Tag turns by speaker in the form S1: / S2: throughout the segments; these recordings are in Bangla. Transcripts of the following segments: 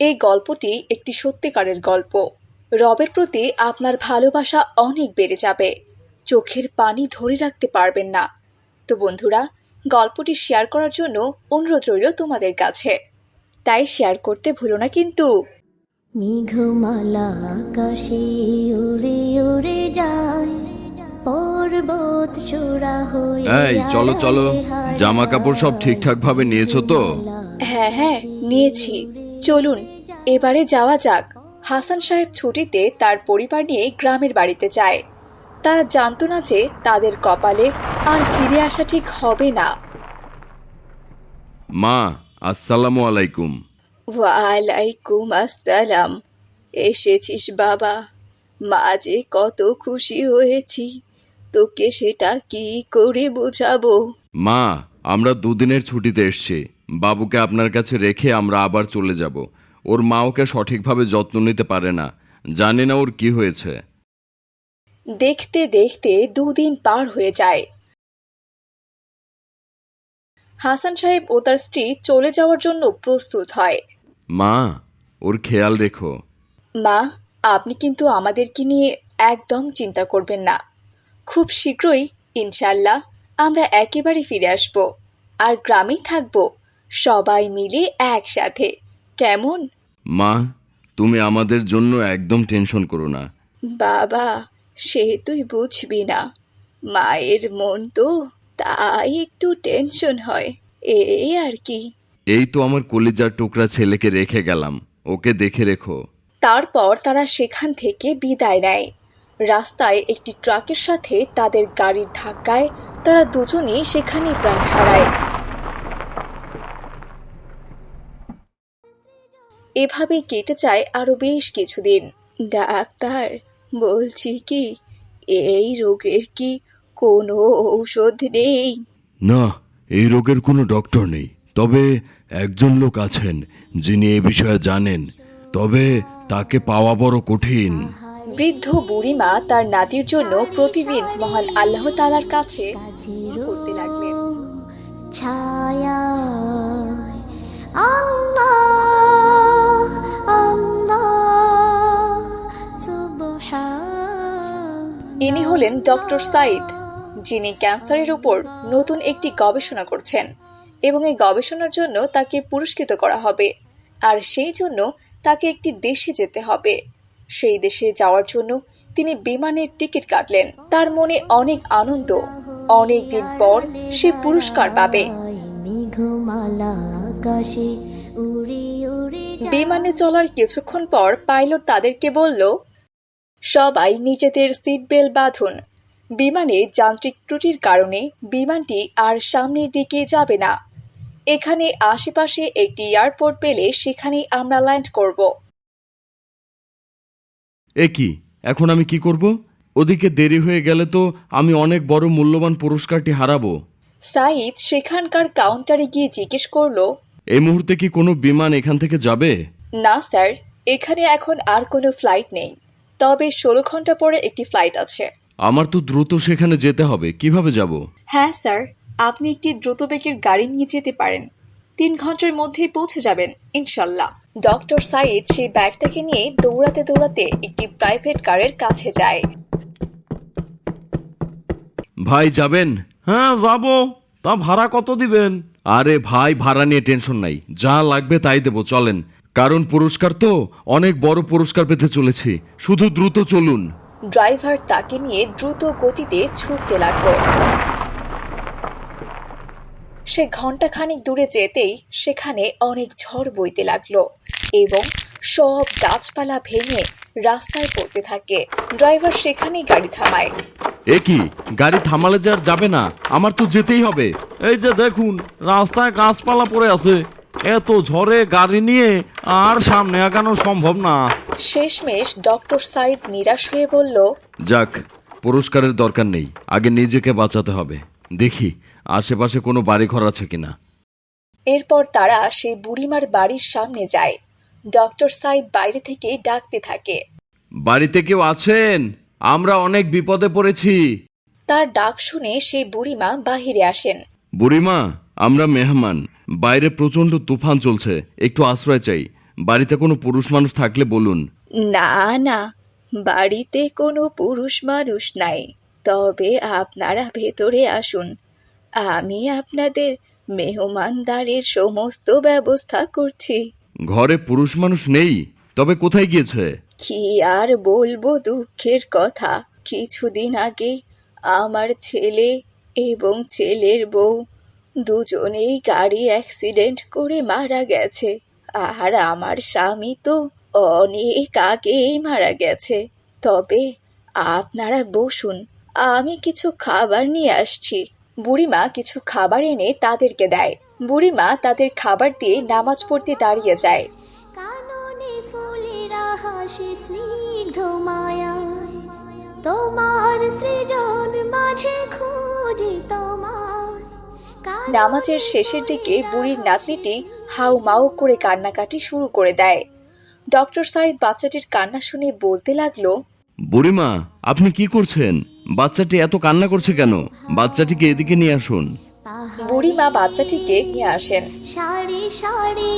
S1: এই গল্পটি একটি সত্যিকারের গল্প। রবের প্রতি আপনার ভালোবাসা অনেক বেড়ে যাবে। চোখের পানি ধরে রাখতে পারবেন না। তো বন্ধুরা গল্পটি শেয়ার করার জন্য অনুরোধ রইল তোমাদের কাছে। তাই শেয়ার করতে ভুলো না কিন্তু।
S2: মেঘমালা আকাশে উড়ে উড়ে যায়। পর্বত চূড়া হয়ে
S3: এই চলো চলো। জামা কাপড় সব ঠিকঠাক ভাবে নিয়েছো তো?
S1: হ্যাঁ হ্যাঁ নিয়েছি। চলুন এবারে যাওয়া যাক। হাসান সাহেব ছুটিতে তার পরিবার নিয়ে গ্রামের বাড়িতে যায়। তারা জানতো না যে তাদের কপালে আর ফিরে আসা ঠিক হবে না।
S3: মা আসসালামু আলাইকুম।
S1: ওয়ালাইকুম আসসালাম। এসেছিস বাবা। মা যে কত খুশি হয়েছি। তোকে সেটা কি করে বোঝাবো?
S3: মা আমরা দুদিনের ছুটিতে এসেছি। বাবুকে আপনার কাছে রেখে আমরা আবার চলে যাব। ওর মা ওকে সঠিকভাবে যত্ন নিতে পারে না। জানি না ওর কি হয়েছে।
S1: দেখতে দেখতে দুদিন পার হয়ে যায়। হাসান সাহেব ও তার স্ত্রী চলে যাওয়ার জন্য প্রস্তুত হয়।
S3: মা ওর খেয়াল রেখো।
S1: মা আপনি কিন্তু আমাদেরকে নিয়ে একদম চিন্তা করবেন না। খুব শীঘ্রই ইনশাল্লাহ আমরা একেবারে ফিরে আসব। আর গ্রামেই থাকব। সবাই মিলে একসাথে। কেমন?
S3: মা তুমি আমাদের জন্য একদম টেনশন করো না।
S1: বাবা সে তুই বুঝবি না। মায়ের মন তো তাই একটু টেনশন হয়। এই আর কি।
S3: এই তো আমার কলিজার টুকরা ছেলেকে রেখে গেলাম। ওকে দেখে রেখো।
S1: তারপর তারা সেখান থেকে বিদায় নেয়। রাস্তায় একটি ট্রাকের সাথে তাদের গাড়ির ধাক্কায় তারা দুজনেই সেখানেই প্রাণ হারায়। এভাবেই কেটে যায় আরও বেশ কিছুদিন। ডাক্তার বলছি কি এই রোগের কি কোনো ঔষধ নেই?
S3: না এই রোগের কোনো ডক্টর নেই। তবে একজন লোক আছেন যিনি এ বিষয়ে জানেন। তবে তাকে পাওয়া বড় কঠিন।
S1: বৃদ্ধ বুড়িমা তার নাতির জন্য প্রতিদিন মহান আল্লাহ তালার কাছে করতে লাগলেন।
S2: ছায়া
S1: ইনি হলেন ডক্টর সাইদ, যিনি ক্যান্সারের উপর নতুন একটি গবেষণা করছেন এবং এই গবেষণার জন্য তাকে পুরস্কৃত করা হবে। আর সেই জন্য তাকে একটি দেশে যেতে হবে। সেই দেশে যাওয়ার জন্য তিনি বিমানের টিকিট কাটলেন। তার মনে অনেক আনন্দ। অনেক দিন পর সে পুরস্কার পাবে। বিমানে চলার কিছুক্ষণ পর পাইলট তাদেরকে বলল সবাই নিজেদের সিট বেল্ট বাঁধুন। বিমানে যান্ত্রিক ত্রুটির কারণে বিমানটি আর সামনের দিকে যাবে না। এখানে আশেপাশে একটি এয়ারপোর্ট পেলে সেখানেই আমরা ল্যান্ড করব।
S3: এ কি? এখন আমি কি করব? ওদিকে দেরি হয়ে গেলে তো আমি অনেক বড় মূল্যবান পুরস্কারটি হারাবো।
S1: সাইদ সেখানকার কাউন্টারে গিয়ে জিজ্ঞেস করল
S3: এই মুহূর্তে কি কোনো বিমান এখান থেকে যাবে?
S1: না স্যার। এখানে এখন আর কোনো ফ্লাইট নেই। তবে ষোলো ঘণ্টা পরে একটি ফ্লাইট আছে।
S3: আমার তো দ্রুত সেখানে যেতে হবে। কীভাবে যাব?
S1: হ্যাঁ স্যার। আপনি একটি দ্রুত দ্রুতবেগের গাড়ি নিয়ে যেতে পারেন। তিন ঘণ্টার মধ্যেই পৌঁছে যাবেন ইনশাল্লাহ। ডক্টর সাইদ সেই ব্যাগটাকে নিয়ে দৌড়াতে দৌড়াতে একটি প্রাইভেট কারের কাছে যায়।
S3: ভাই যাবেন?
S4: হ্যাঁ যাব। তা ভাড়া কত দিবেন?
S3: আরে ভাই ভাড়া নিয়ে টেনশন নাই। যা লাগবে তাই দেবো চলেন। কারণ পুরস্কার তো অনেক বড় পুরস্কার পেতে চলেছি। শুধু দ্রুত চলুন।
S1: ড্রাইভার তাকে নিয়ে দ্রুত গতিতে ছুটতে লাগল। সে ঘন্টাখানিক দূরে যেতেই সেখানে অনেক ঝড় বইতে লাগল এবং সব গাছপালা ভেঙে রাস্তায় পড়তে থাকে। ড্রাইভার সেখানেই গাড়ি থামায়।
S3: এ কি? গাড়ি থামালে যে আর যাবে না? আমার তো যেতেই হবে।
S4: এই যে দেখুন রাস্তায় গাছপালা পড়ে আছে। এত ঝড়ে গাড়ি নিয়ে আর সামনে আগানো সম্ভব না।
S1: শেষমেশ ডক্টর সাইদ নিরাশ হয়ে বলল
S3: যাক পুরস্কারের দরকার নেই আগে নিজেকে বাঁচাতে হবে। দেখি আশেপাশে কোনো বাড়িঘর আছে কিনা।
S1: এরপর তারা সেই বুড়িমার বাড়ির সামনে যায়। ডক্টর সাইদ বাইরে থেকে ডাকতে থাকে।
S3: বাড়িতে কেউ আছেন? আমরা অনেক বিপদে পড়েছি।
S1: তার ডাক শুনে সেই বুড়িমা বাহিরে আসেন।
S3: বুড়িমা আমরা মেহমান। বাইরে প্রচণ্ড তুফান চলছে একটু আশ্রয় চাই। বাড়িতে কোনো পুরুষ মানুষ থাকলে বলুন।
S1: না না বাড়িতে কোনো পুরুষ মানুষ নাই। তবে আপনারা ভেতরে আসুন। আমি আপনাদের মেহমানদারের সমস্ত ব্যবস্থা করছি।
S3: ঘরে পুরুষ মানুষ নেই তবে কোথায় গিয়েছে?
S1: কি আর বলব দুঃখের কথা। কিছুদিন আগে আমার ছেলে এবং ছেলের বউ দুজনেই গাড়ি অ্যাক্সিডেন্ট করে মারা গেছে। আর আমার স্বামী তো অনেক আগেই মারা গেছে। তবে আপনারা বসুন, আমি কিছু খাবার নিয়ে আসছি। বুড়িমা কিছু খাবার এনে তাদেরকে দেয়। বুড়িমা তাদের খাবার দিয়ে নামাজ পড়তে দাঁড়িয়ে যায়।
S2: কাননে ফুলেরা হাসি স্নিগ্ধ তোমার সৃজন মাঝে খুঁজি তোমার
S1: নামাজের শেষের দিকে বুড়ির নাতনিটি হাউ মাউ করে কান্নাকাটি শুরু করে দেয়। ডক্টর সাইদ বাচ্চাটির কান্না শুনে বলতে লাগল
S3: বুড়িমা আপনি কি করছেন? বাচ্চাটি এত কান্না করছে কেন? বাচ্চাটিকে এদিকে নিয়ে আসুন।
S1: বুড়িমা বাচ্চাটিকে নিয়ে আসেন।
S2: সারি সারি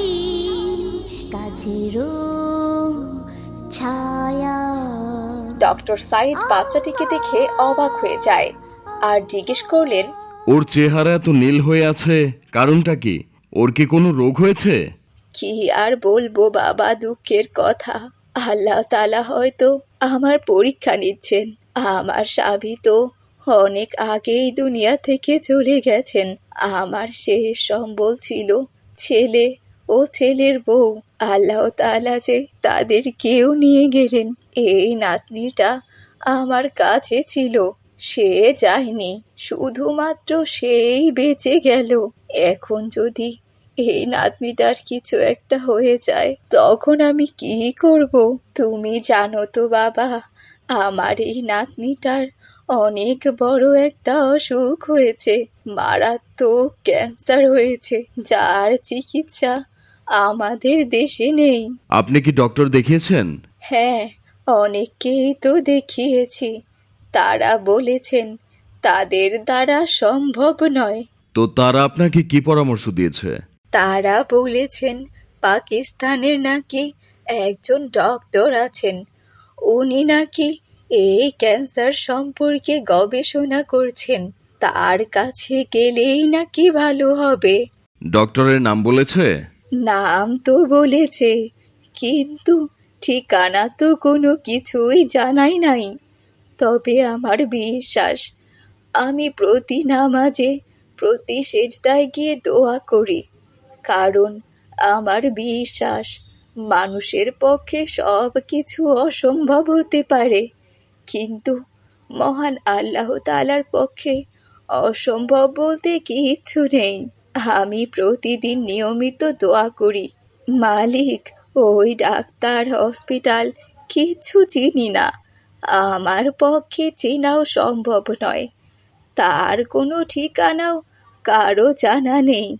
S2: গাছেরও ছায়া।
S1: ডক্টর সাইদ বাচ্চাটিকে দেখে অবাক হয়ে যায় আর জিজ্ঞেস করলেন
S3: ওর চেহারা এত নীল হয়ে আছে, কারণটা কি? ওর কি কোনো রোগ হয়েছে?
S1: কি আর বলব বাবা দুঃখের কথা। আল্লাহ তালা হয়তো আমার পরীক্ষা নিচ্ছেন। আমার স্বামী তো অনেক আগেই দুনিয়া থেকে চলে গেছেন। আমার শেষ সম্বল ছিল ছেলে ও ছেলের বউ। আল্লাহ তালা যে তাদের কেউ নিয়ে গেলেন। এই নাতনিটা আমার কাছে ছিল। সে যায়নি শুধুমাত্র সেই বেঁচে গেল। এখন যদি এই নাতনিটার কিছু একটা হয়ে যায় তখন আমি কি করব? তুমি জানো তো বাবা আমার এই নাতনিটার অনেক বড় একটা অসুখ হয়েছে মারাত্মক ক্যান্সার হয়েছে যার চিকিৎসা আমাদের দেশে নেই।
S3: আপনি কি ডক্টর দেখিয়েছেন?
S1: হ্যাঁ অনেককেই তো দেখিয়েছি। তারা বলেছেন তাদের দ্বারা সম্ভব নয়।
S3: তো তারা আপনাকে কি পরামর্শ দিয়েছে?
S1: তারা বলেছেন পাকিস্তানের নাকি একজন ডক্টর আছেন। উনি নাকি এই ক্যান্সার সম্পর্কে গবেষণা করছেন। তার কাছে গেলেই নাকি ভালো হবে।
S3: ডক্টরের নাম বলেছে?
S1: নাম তো বলেছে কিন্তু ঠিকানা তো কোনো কিছুই জানাই নাই। তবে আমার বিশ্বাস, আমি প্রতি নামাজে, প্রতি সেজদায় গিয়ে দোয়া করি। কারণ আমার বিশ্বাস, মানুষের পক্ষে সব কিছু অসম্ভব হতে পারে। কিন্তু মহান আল্লাহ তালার পক্ষে অসম্ভব বলতে কিচ্ছু নেই। আমি প্রতিদিন নিয়মিত দোয়া করি। মালিক, ওই ডাক্তার, হসপিটাল, কিচ্ছু চিনি না। আমার পক্ষে চেনাও সম্ভব নয়। তার কোনো ঠিকানাও কারও জানা নেই।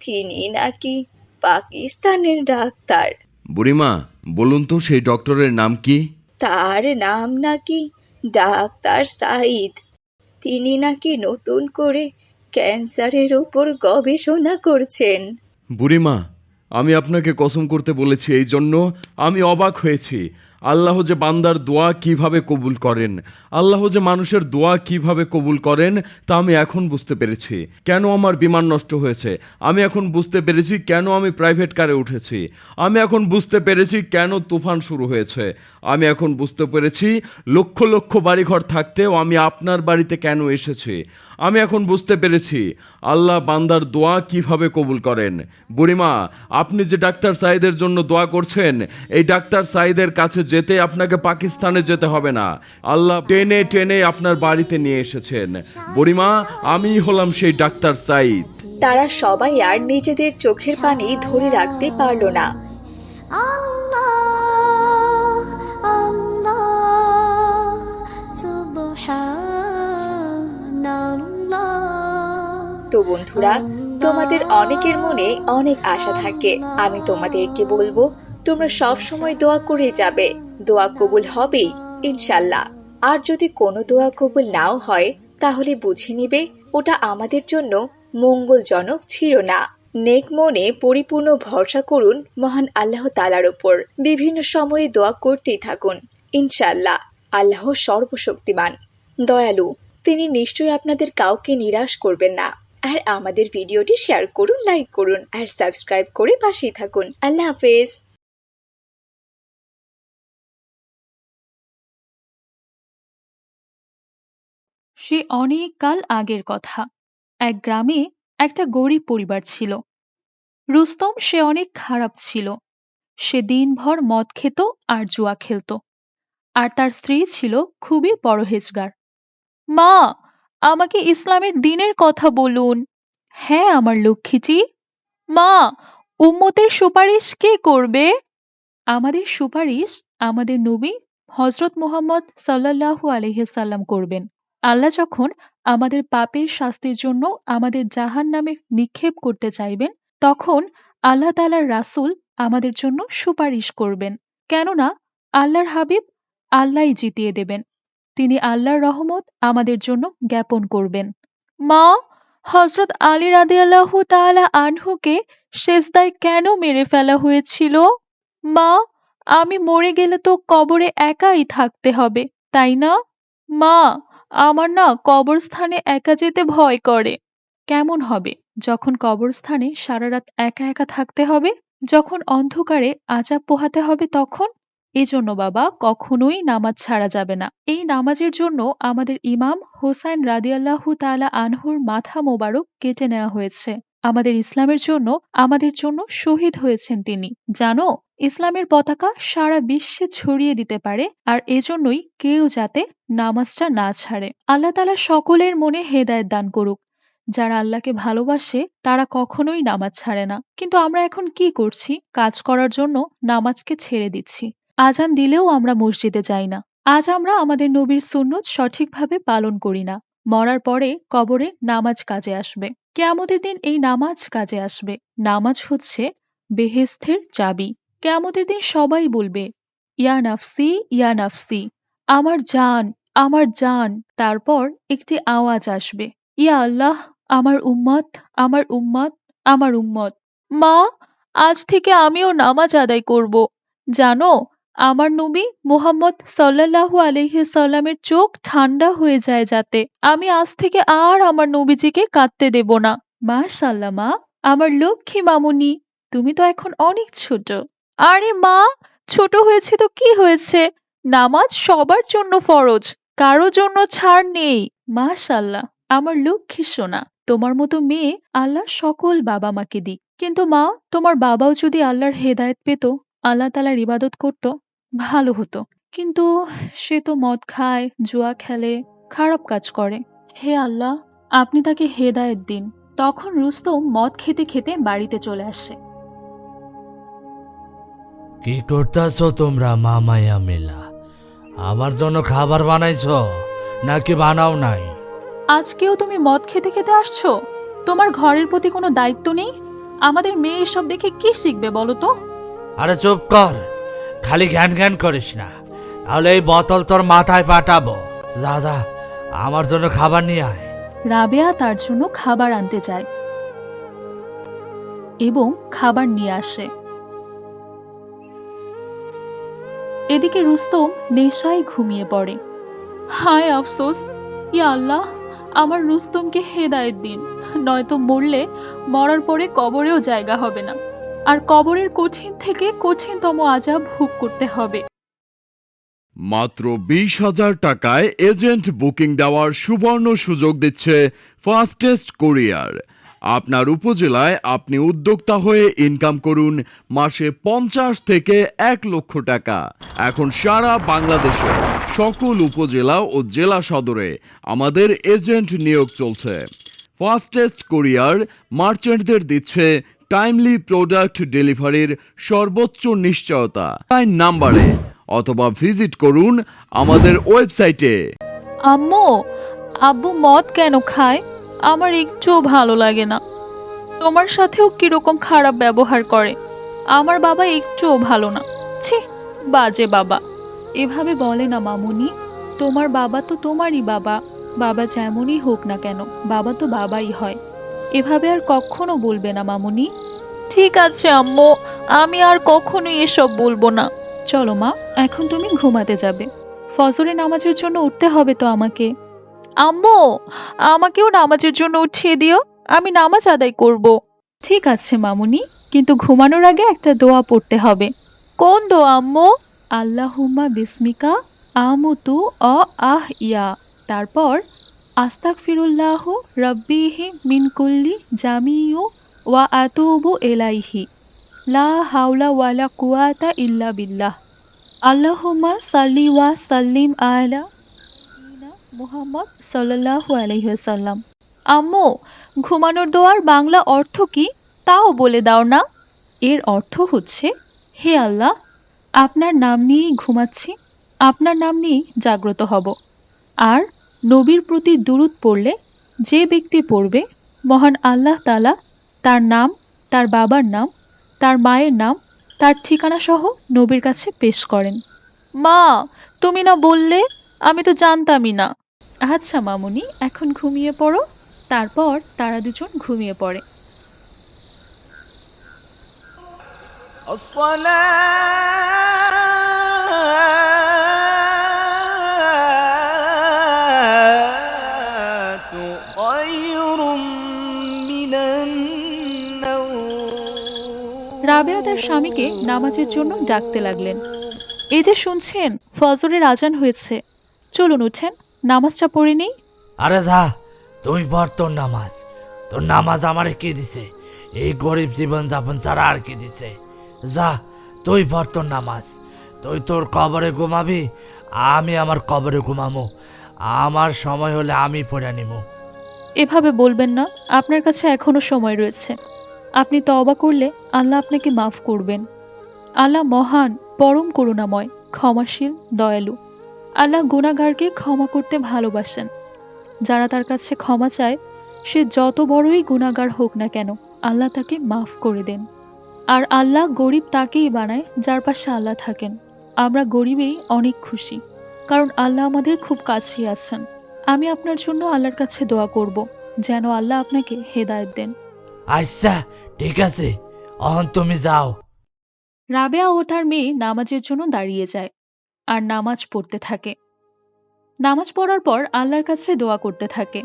S1: তিনি নাকি পাকিস্তানের ডাক্তার।
S3: বুড়িমা বলুন তো সেই ডক্টরের নাম কি?
S1: তার নাম নাকি ডাক্তার সাইদ তিনি নাকি নতুন করে ক্যান্সারের ওপর গবেষণা করছেন।
S4: বুড়িমা আমি আপনাকে কসম করতে বলেছি এই জন্য আমি অবাক হয়েছি। আল্লাহ যে বান্দার দোয়া কীভাবে কবুল করেন? আল্লাহ যে মানুষের দোয়া কীভাবে কবুল করেন, তা আমি এখন বুঝতে পেরেছি। কেন আমার বিমান নষ্ট হয়েছে? আমি এখন বুঝতে পেরেছি কেন আমি প্রাইভেট কারে উঠেছি। আমি এখন বুঝতে পেরেছি কেন তুফান শুরু হয়েছে। আমি এখন বুঝতে পেরেছি লক্ষ লক্ষ বাড়িঘর থাকতেও আমি আপনার বাড়িতে কেন এসেছি? আমি এখন বুঝতে পেরেছি আল্লাহ বান্দার দোয়া কীভাবে কবুল করেন। বুড়িমা, আপনি যে ডাক্তার সাইদের জন্য দোয়া করছেন, এই ডাক্তার সাইদের কাছে যেতে আপনাকে পাকিস্তানে যেতে হবে না। আল্লাহ টেনে টেনে আপনার বাড়িতে নিয়ে এসেছেন। বুড়িমা আমি হলাম সেই ডাক্তার সাইদ
S1: তারা সবাই আর নিজেদের চোখের পানি ধরে রাখতে পারল না।
S2: আল্লাহ আল্লাহ সুবহানাল্লাহ।
S1: তো বন্ধুরা তোমাদের অনেকের মনে অনেক আশা থাকে। আমি তোমাদেরকে বলব তোমরা সব সময় দোয়া করে যাবে। দোয়া কবুল হবেই ইনশাল্লাহ। আর যদি কোনো দোয়া কবুল নাও হয়, তাহলে বুঝে নিবে, ওটা আমাদের জন্য মঙ্গলজনক ছিল না। নেক মনে পরিপূর্ণ ভরসা করুন মহান আল্লাহ তালার ওপর বিভিন্ন সময়ে দোয়া করতেই থাকুন, ইনশাল্লাহ। আল্লাহ সর্বশক্তিমান। দয়ালু, তিনি নিশ্চয়ই আপনাদের কাউকে নিরাশ করবেন না। আর আমাদের ভিডিওটি শেয়ার করুন, লাইক করুন, আর সাবস্ক্রাইব করে পাশেই থাকুন। আল্লাহ হাফেজ।
S5: সে অনেক কাল আগের কথা। এক গ্রামে একটা গরিব পরিবার ছিল। রুস্তম সে অনেক খারাপ ছিল। সে দিনভর মদ খেত আর জুয়া খেলত। আর তার স্ত্রী ছিল খুবই পরহেজগার। মা, আমাকে ইসলামের দিনের কথা বলুন। হ্যাঁ আমার লক্ষ্মীজি। মা, উম্মতের সুপারিশ কে করবে? আমাদের সুপারিশ আমাদের নবী হজরত মুহাম্মদ সাল্লাল্লাহু আলহিসাল্লাম করবেন। আল্লাহ যখন আমাদের পাপের শাস্তির জন্য আমাদের জাহান নামে নিক্ষেপ করতে চাইবেন, তখন আল্লাহ তালার রাসূল আমাদের জন্য সুপারিশ করবেন। কেননা আল্লাহর হাবিব আল্লাহ জিতিয়ে দেবেন। তিনি আল্লাহর রহমত আমাদের জন্য জ্ঞাপন করবেন। মা হজরত আলী রাদিয়াল্লাহু তাআলা আনহুকে সেজদায় কেন মেরে ফেলা হয়েছিল? মা, আমি মরে গেলে তো কবরে একাই থাকতে হবে, তাই না? মা আমার না কবরস্থানে একা যেতে ভয় করে। কেমন হবে যখন কবরস্থানে সারা রাত একা একা থাকতে হবে? যখন অন্ধকারে আজাব পোহাতে হবে তখন? এজন্য বাবা, কখনোই নামাজ ছাড়া যাবে না। এই নামাজের জন্য আমাদের ইমাম হোসাইন রাদিয়াল্লাহু তালা আনহুর মাথা মোবারক কেটে নেওয়া হয়েছে। আমাদের ইসলামের জন্য, আমাদের জন্য শহীদ হয়েছেন তিনি। জানো, ইসলামের পতাকা সারা বিশ্বে ছড়িয়ে দিতে পারে আর এজন্যই কেউ যাতে নামাজটা না ছাড়ে। আল্লাহ তালা সকলের মনে হেদায়েত দান করুক। যারা আল্লাহকে ভালোবাসে, তারা কখনোই নামাজ ছাড়ে না। কিন্তু আমরা এখন কি করছি? কাজ করার জন্য নামাজকে ছেড়ে দিচ্ছি। আজান দিলেও আমরা মসজিদে যাই না। আজ আমরা আমাদের নবীর সুন্নত সঠিকভাবে পালন করি না। মরার পরে কবরে নামাজ কাজে আসবে। কেয়ামতের দিন এই নামাজ কাজে আসবে। নামাজ হচ্ছে বেহেস্তের চাবি। কেয়ামতের দিন সবাই বলবে, ইয়া নাফসি ইয়া নাফসি, আমার জান আমার জান। তারপর একটি আওয়াজ আসবে, ইয়া আল্লাহ, আমার উম্মত আমার উম্মত আমার উম্মত। মা, আজ থেকে আমিও নামাজ আদায় করব। জানো আমার নবী মুহাম্মদ সাল্লাল্লাহু আলাইহি সাল্লামের চোখ ঠান্ডা হয়ে যায় যাতে। আমি আজ থেকে আর আমার নবীজিকে কাঁদতে দেব না। মা, আমার লক্ষ্মী মামুনি, তুমি তো এখন অনেক ছোট। আরে মা, ছোট হয়েছে তো কি হয়েছে? নামাজ সবার জন্য ফরজ, কারও জন্য ছাড় নেই। মাশাল্লাহ আমার লক্ষ্মী সোনা, তোমার মতো মেয়ে আল্লাহ সকল বাবা মাকে দিক। কিন্তু মা, তোমার বাবাও যদি আল্লাহর হেদায়েত পেত, আল্লাহ তালার ইবাদত করত ভালো হতো। কিন্তু সে তো মদ খায় জুয়া খেলে খারাপ কাজ করে। হে আল্লাহ আপনি তাকে হেদায়েত দিন। তখন রুস্তম মদ খেতে খেতে বাড়িতে চলে আসে।
S6: কি করতেছো তোমরা মামায়া মেলা? আমার জন্য খাবার বানাইছো নাকি বানাও নাই?
S5: আজকেও তুমি মদ খেতে খেতে আসছো? তোমার ঘরের প্রতি কোনো দায়িত্ব নেই? আমাদের মেয়ে এসব দেখে কি শিখবে বলো তো?
S6: আরে চুপ কর। খালি ঘ্যান ঘ্যান করিস না। তাহলে এই বোতল তোর মাথায় পাঠাবো যা যা, আমার জন্য খাবার নিয়ে আয়।
S5: রাবেয়া তার জন্য খাবার আনতে যায় এবং খাবার নিয়ে আসে। এদিকে রুস্তম নেশায় ঘুমিয়ে পড়ে। হায় আফসোস ইয়া আল্লাহ, আমার রুস্তমকে হেদায়েত দিন, নয়তো মরলে মরার পরে কবরেও জায়গা হবে না। আর কবরের কঠিন থেকে কঠিনতম আজাব ভোগ করতে হবে।
S3: মাত্র বিশ হাজার টাকায় এজেন্ট বুকিং দেওয়ার সুবর্ণ সুযোগ দিচ্ছে ফাস্টেস্ট কোরিয়ার। আপনার উপজেলায় আপনি উদ্যোক্তা হয়ে ইনকাম করুন মাসে পঞ্চাশ থেকে এক লক্ষ টাকা। এখন সারা বাংলাদেশে, সকল উপজেলা ও জেলা সদরে আমাদের এজেন্ট নিয়োগ চলছে। ফাস্টেস্ট কোরিয়ার মার্চেন্টদের দিচ্ছে টাইমলি প্রোডাক্ট ডেলিভারির সর্বোচ্চ নিশ্চয়তা। নাম্বারে অথবা ভিজিট করুন আমাদের ওয়েবসাইটে
S5: আম্মু, আব্বু মদ কেন খায়? আমার একটুও ভালো লাগে না। তোমার সাথেও কীরকম খারাপ ব্যবহার করে? আমার বাবা একটুও ভালো না। ছি, বাজে বাবা। এভাবে বলে না মামুনি। তোমার বাবা তো তোমারই বাবা। বাবা যেমনই হোক না কেন, বাবা তো বাবাই হয়। এভাবে আর কখনো বলবে না মামুনি। ঠিক আছে আম্মু, আমি আর কখনোই এসব বলব না। চলো মা, এখন তুমি ঘুমাতে যাবে। ফজরের নামাজের জন্য উঠতে হবে তো আমাকে। আম্মু, আমাকেও নামাজের জন্য উঠিয়ে দিও, আমি নামাজ আদায় করব। ঠিক আছে মামুনি, কিন্তু ঘুমানোর আগে একটা দোয়া পড়তে হবে। কোন দোয়া আম্মু? আল্লাহুম্মা বিসমিকা আমুতু অ আহ ইয়া। তারপর আস্তাক ফিরুল্লাহ রব্বিহি মিনকুল্লি জামিউ ওয়া আতুবু এলাইহি লা হাওলা ওয়ালা কুয়াতা ইল্লা বিল্লাহ। আল্লাহুম্মা সাল্লি ওয়া সাল্লিম আলা মুহাম্মদ সাল্লাল্লাহু আলাইহি ওয়াসাল্লাম। আম্মু, ঘুমানোর দোয়ার বাংলা অর্থ কি তাও বলে দাও না। এর অর্থ হচ্ছে, হে আল্লাহ, আপনার নাম নিয়েই ঘুমাচ্ছি, আপনার নাম নিয়েই জাগ্রত হব। আর নবীর প্রতি দুরুদ পড়লে যে ব্যক্তি পড়বে মহান আল্লাহ তালা তার নাম তার বাবার নাম তার মায়ের নাম তার ঠিকানা সহ নবীর কাছে পেশ করেন মা তুমি না বললে আমি তো জানতামই না আচ্ছা মামুনি এখন ঘুমিয়ে পড়ো তারপর তারা দুজন ঘুমিয়ে পড়ে
S7: الصلاة
S5: রাবেয়া তার স্বামীকে নামাজের জন্য ডাকতে লাগলেন। এই যে শুনছেন ফজরের আজান হয়েছে। চলুন উঠেন নামাজটা পড়ে নেই।
S6: আরে যা তুই পড় তোর নামাজ। তোর নামাজ আমারে কি দিছে? এই গরিব জীবন যাপন ছাড়া আর কি দিছে? যা তুই পড় তোর নামাজ। তুই তোর কবরে ঘুমাবি আমি আমার কবরে ঘুমামো। আমার সময় হলে আমি পড়ে নিব
S5: এভাবে বলবেন না আপনার কাছে এখনও সময় রয়েছে। আপনি তওবা করলে আল্লাহ আপনাকে মাফ করবেন। আল্লাহ মহান, পরম করুণাময়, ক্ষমাশীল, দয়ালু। আল্লাহ গুণাগারকে ক্ষমা করতে ভালোবাসেন। যারা তার কাছে ক্ষমা চায়, সে যত বড়ই গুণাগার হোক না কেন, আল্লাহ তাকে মাফ করে দেন। আর আল্লাহ গরিব তাকেই বানায়, যার পাশে আল্লাহ থাকেন। আমরা গরিবেই অনেক খুশি, কারণ আল্লাহ আমাদের খুব কাছেই আছেন। আমি আপনার জন্য আল্লাহর কাছে দোয়া করব, যেন আল্লাহ আপনাকে হেদায়ত দেন।
S6: আচ্ছা ঠিক আছে অহন তুমি যাও।
S5: রাবেয়া ও তার মেয়ে নামাজের জন্য দাঁড়িয়ে যায় আর নামাজ পড়তে থাকে। নামাজ পড়ার পর আল্লাহর কাছে দোয়া করতে থাকে।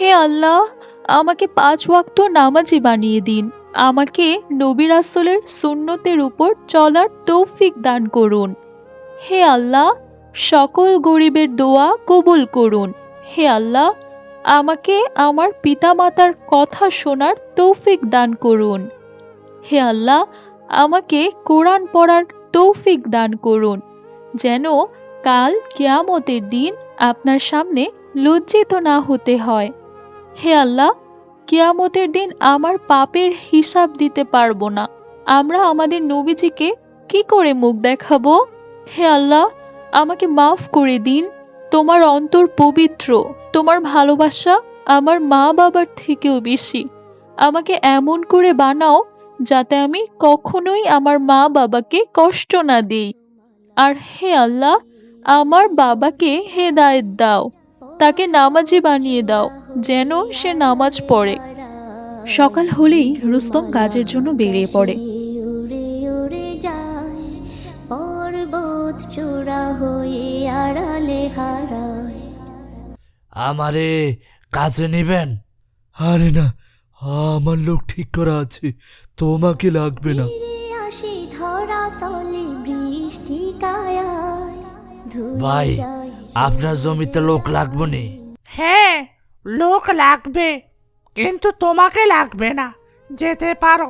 S5: হে আল্লাহ, আমাকে পাঁচ ওয়াক্ত নামাজি বানিয়ে দিন। আমাকে নবী রাসূলের সুন্নতের উপর চলার তৌফিক দান করুন। হে আল্লাহ, সকল গরিবের দোয়া কবুল করুন। হে আল্লাহ আমাকে আমার পিতামাতার কথা শোনার তৌফিক দান করুন। হে আল্লাহ, আমাকে কোরআন পড়ার তৌফিক দান করুন, যেন কাল কিয়ামতের দিন আপনার সামনে লজ্জিত না হতে হয়। হে আল্লাহ, কিয়ামতের দিন আমার পাপের হিসাব দিতে পারব না। আমরা আমাদের নবীজিকে কি করে মুখ দেখাবো? হে আল্লাহ, আমাকে মাফ করে দিন। তোমার অন্তর পবিত্র, তোমার ভালোবাসা আমার মা বাবার থেকেও বেশি। আমাকে এমন করে বানাও যাতে আমি কখনোই আমার মা বাবাকে কষ্ট না দিই। আর হে আল্লাহ, আমার বাবাকে হেদায়েত দাও। তাকে নামাজি বানিয়ে দাও, যেন সে নামাজ পড়ে। সকাল হলেই রুস্তম কাজের জন্য বেরিয়ে পড়ে।
S2: পর্বত চূড়া হয়ে আড়ালে হারায়।
S6: আমারে কাজে নিবেন?
S8: আরে না আমার লোক ঠিক করা আছে তোমাকে লাগবে না।
S2: ফিরে আসি ধরা তলে বৃষ্টি কায়ায় ধুয়ে
S6: ভাই
S2: যায়
S6: আপনার জমিতে লোক লাগবে নি?
S9: হ্যাঁ লোক লাগবে কিন্তু তোমাকে লাগবে না যেতে পারো।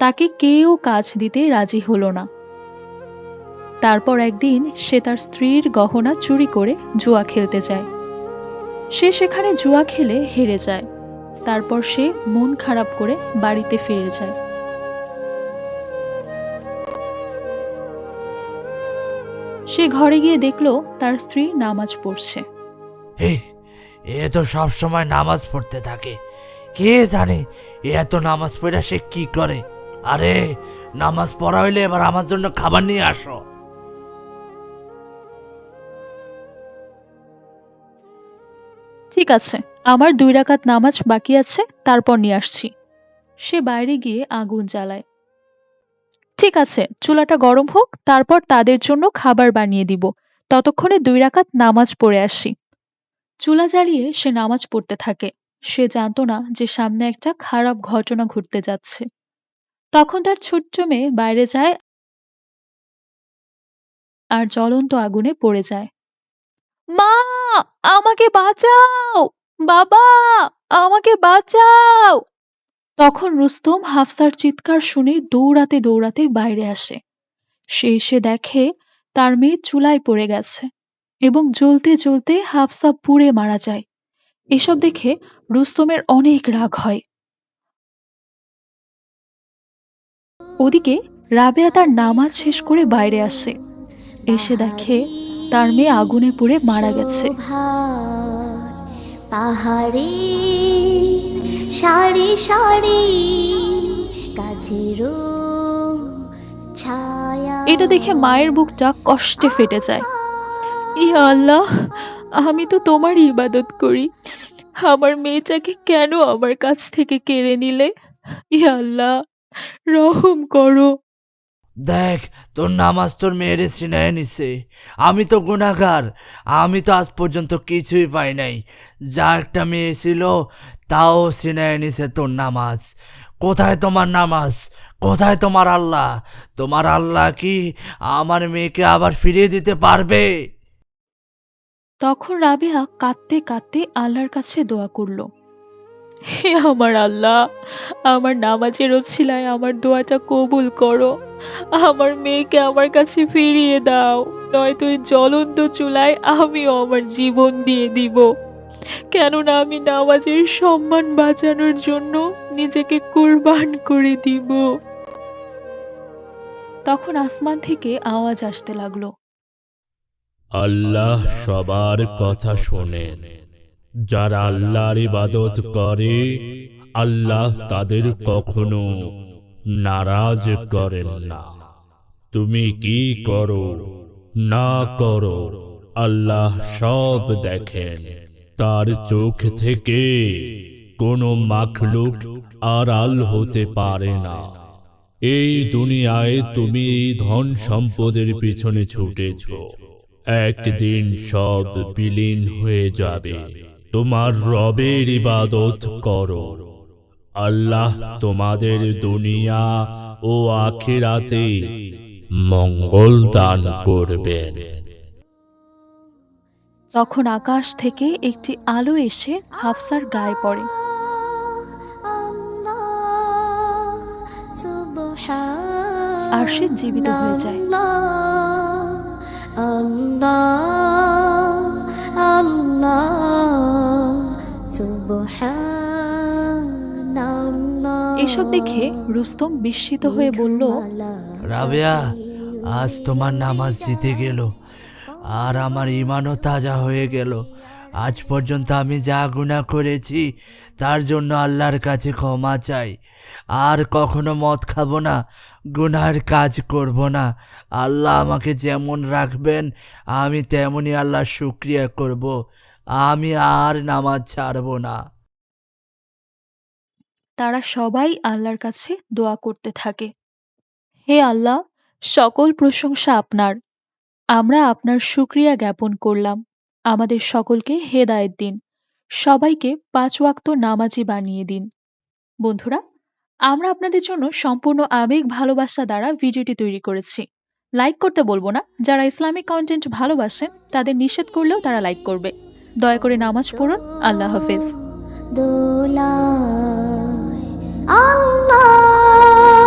S5: তাকে কেউ কাজ দিতে রাজি হলো না। তারপর একদিন সে তার স্ত্রীর গহনা চুরি করে জুয়া খেলতে যায়। সে সেখানে জুয়া খেলে হেরে যায়। তারপর সে মন খারাপ করে বাড়িতে ফিরে যায়। সে ঘরে গিয়ে দেখল তার স্ত্রী নামাজ পড়ছে।
S6: এ তো সব সময় নামাজ পড়তে থাকে। কে জানে এ এত নামাজ পড়া সে কি করে? আরে, নামাজ পড়া হইলে এবার আমার জন্য খাবার নিয়ে আসো।
S5: আছে আমার দুই রাকাত নামাজ বাকি আছে, তারপর নিয়ে আসছি। সে বাইরে গিয়ে আগুন জ্বালায়। ঠিক আছে, চুলাটা গরম হোক, তারপর তাদের জন্য খাবার বানিয়ে দিব। ততক্ষণে দুই রাকাত নামাজ পড়ে আসি। চুলা জ্বালিয়ে সে নামাজ পড়তে থাকে। সে জানতো না যে সামনে একটা খারাপ ঘটনা ঘটতে যাচ্ছে। তখন তার ছোট্ট মেয়ে বাইরে যায় আর জ্বলন্ত আগুনে পড়ে যায়। মা, আমাকে বাঁচাও। বাবা, আমাকে বাঁচাও। তখন রুস্তম, হাফসার চিৎকার শুনে দৌড়াতে দৌড়াতে বাইরে আসে। সে এসে দেখে তার মেয়ে চুলায় পড়ে গেছে এবং জ্বলতে জ্বলতে হাফসা পুড়ে মারা যায়। এসব দেখে রুস্তমের অনেক রাগ হয়। ওদিকে রাবেয়া তার নামাজ শেষ করে বাইরে আসে। এসে দেখে তার মেয়ে আগুনে পুড়ে মারা গেছে।
S2: পাহাড়ে সারি সারি কাছেরও ছায়া।
S5: এটা দেখে মায়ের বুকটা কষ্টে ফেটে যায়। ইয়া আল্লাহ আমি তো তোমার ইবাদত করি। আমার মেয়েটাকে কেন আমার কাছ থেকে কেড়ে নিলে? ইয়া আল্লাহ রহম করো।
S6: দেখ, তোর নামাজ তোর মেয়েরে সিনায় নিছে। আমি তো গুণাগার আমি তো আজ পর্যন্ত কিছুই পাই নাই। যা একটা মেয়ে ছিল, তাও সিনায় নিছে তোর নামাজ। কোথায় তোমার নামাজ? কোথায় তোমার আল্লাহ? তোমার আল্লাহ কি আমার মেয়েকে আবার ফিরিয়ে দিতে পারবে?
S5: তখন রাবেয়া কাঁদতে কাঁদতে আল্লাহর কাছে দোয়া করল। হে আমার আল্লাহ, আমার নামাজের ওছিলায় আমার দোয়াটা কবুল করো। আমার মেয়েকে আমার কাছে ফিরিয়ে দাও, নয়তো এই জ্বলন্ত চুলায় আমিও আমার জীবন দিয়ে দিব। কেননা আমি নামাজের সম্মান বাঁচানোর জন্য নিজেকে কোরবান করে দিব। তখন আসমান থেকে আওয়াজ আসতে লাগল।
S10: আল্লাহ সবার কথা শোনেন। যারা আল্লাহর ইবাদত করে আল্লাহ তাদের কখনো নারাজ করেন না। তুমি কি করো? না করো। আল্লাহ সব দেখেন। তার চোখ থেকে কোনো মাখলুক আড়াল হতে পারে না। এই দুনিয়ায় তুমি এই ধন সম্পদের পিছনে ছুটেছ। একদিন সব বিলীন হয়ে যাবে। তোমার রবের ইবাদত করো। আল্লাহ তোমাদের দুনিয়া ও আখিরাতে মঙ্গল দান করবেন।
S5: তখন আকাশ থেকে একটি আলো এসে হাফসার গায়ে পড়ে। আর সে জীবিত হয়ে যায়। এসব দেখে রুস্তম বিস্মিত হয়ে বলল
S6: রাবেয়া আজ তোমার নামাজ জিতে গেল আর আমার ইমানও তাজা হয়ে গেল। আজ পর্যন্ত আমি যা গুনাহ করেছি তার জন্য আল্লাহর কাছে ক্ষমা চাই। আর কখনো মদ খাব না গুনার কাজ করব না। আল্লাহ আমাকে যেমন রাখবেন আমি তেমনই আল্লাহ শুক্রিয়া করব। আমি আর নামাজ ছাড়বো না।
S5: তারা সবাই আল্লাহর কাছে দোয়া করতে থাকে। হে আল্লাহ, সকল প্রশংসা আপনার। আমরা আপনার শুক্রিয়া জ্ঞাপন করলাম। আমাদের সকলকে হেদায়েত দিন। সবাইকে পাঁচ ওয়াক্ত নামাজি বানিয়ে দিন। বন্ধুরা, আমরা আপনাদের জন্য সম্পূর্ণ আবেগ ভালোবাসা দ্বারা ভিডিওটি তৈরি করেছি। লাইক করতে বলব না। যারা ইসলামিক কন্টেন্ট ভালোবাসেন, তাদের নিষেধ করলেও তারা লাইক করবে। দয়া করে নামাজ পড়ুন আল্লাহ হাফেজ।
S2: দোলা আল্লাহ।